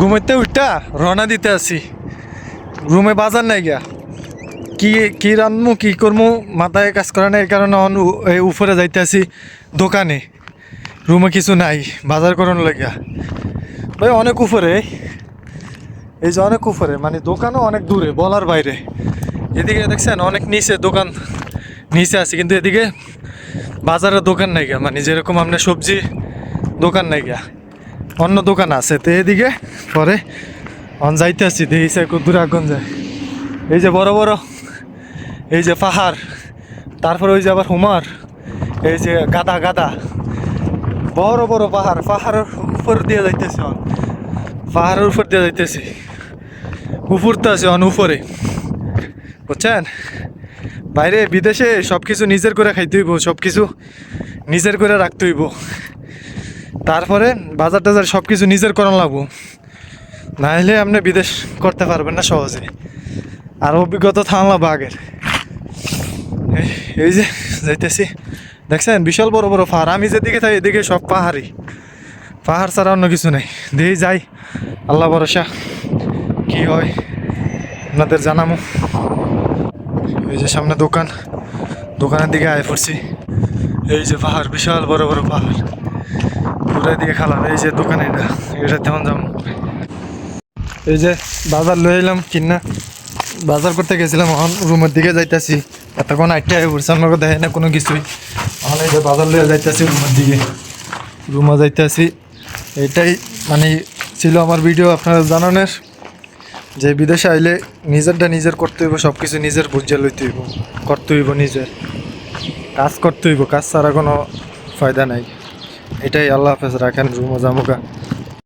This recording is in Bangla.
ঘুমাইতে উঠটা রওনা দিতে আসি রুমে বাজার নাই গিয়া। কি কি রান্নু, কি করমু, মাথায় কাজ করে না এই কারণে অন উপরে যাইতে আসি দোকানে। রুমে কিছু নাই, বাজার করার লাগিয়া। ভাই, অনেক উপরে। এই যে অনেক উপরে মানে দোকানও অনেক দূরে, বলার বাইরে। এদিকে দেখছেন, অনেক নিচে দোকান, নিচে আছে, কিন্তু এদিকে বাজারের দোকান নাই গিয়া। মানে যেরকম আপনার সবজি দোকান নাই গা অন্য দোকান আছে, তো এদিকে পরে অন যাইতে আসছি দেখি দূরে আগুন যায়। এই যে বড় বড়, এই যে পাহাড়, তারপরে ওই যে আবার হুমার, এই যে গাদা গাদা, বড় বড় পাহাড়, পাহাড়ের উপর দিয়ে যাইতেছে অন, পাহাড়ের উপর দিয়ে যাইতেছি। উপরতে আছে অন উপরে। বুঝছেন? বাইরে বিদেশে সব কিছু নিজের করে খাইতে হইব সব কিছু নিজের করে রাখতে হইব। তারপরে বাজার টাজার সব কিছু নিজের করান লাগবো। না হলে আপনি বিদেশ করতে পারবেন না সহজে। আর অভিজ্ঞতা থাকলাম আগের এই- যে যাইতেছি। দেখছেন, বিশাল বড় বড় পাহাড়। আমি যেদিকে থাকি এদিকে সব পাহাড়ি পাহাড় ছাড়া অন্য কিছু নেই। দেখি যাই। আল্লাহ ভরসা। কি হয়, আপনাদের জানামো। এই যে সামনে দোকান। দোকানের দিকে আয় পড়ছি। এই যে পাহাড়, বিশাল বড় বড় পাহাড়। দিকে খালাম। এই যে দোকান এটা এটা তেমন এই যে বাজার লয়ে এলাম, কিনা। বাজার করতে গেছিলাম, এখন রুমের দিকে যাইতাছি। এতক্ষণ দেখে না কোনো কিছুই। এখন এই যে বাজার লয়ে যাইতাছি রুমের দিকে। রুমে যাইতাছি। এটাই মানে ছিল আমার ভিডিও আপনারা জানানোর যে বিদেশে আইলে নিজেরটা নিজের করতে হইব সব কিছু নিজের বুঝে লইতে হইব। করতে হইব নিজের। কাজ করতে হইব, কাজ ছাড়া কোনো ফায়দা নাই। এটাই আল্লাহ হাফেজ রাখেন রুমো জামুকা